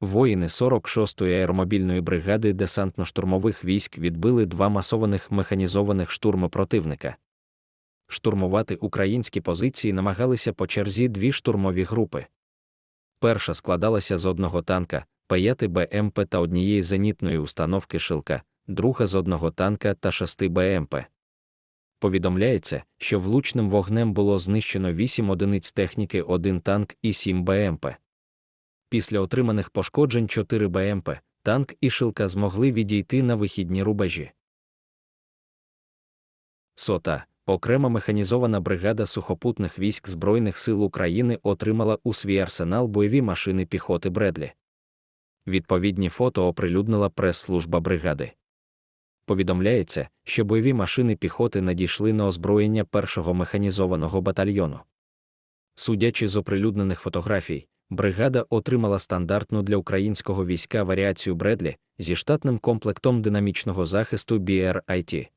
Воїни 46-ї аеромобільної бригади десантно-штурмових військ відбили два масованих механізованих штурми противника. Штурмувати українські позиції намагалися по черзі дві штурмові групи. Перша складалася з одного танка, П-5 БМП та однієї зенітної установки Шилка, друга з одного танка та шести БМП. Повідомляється, що влучним вогнем було знищено 8 одиниць техніки, 1 танк і 7 БМП. Після отриманих пошкоджень 4 БМП, танк і Шилка змогли відійти на вихідні рубежі. Сота, окрема механізована бригада сухопутних військ Збройних сил України отримала у свій арсенал бойові машини піхоти Бредлі. Відповідні фото оприлюднила прес-служба бригади. Повідомляється, що бойові машини піхоти надійшли на озброєння першого механізованого батальйону. Судячи з оприлюднених фотографій, бригада отримала стандартну для українського війська варіацію Бредлі зі штатним комплектом динамічного захисту BRIT.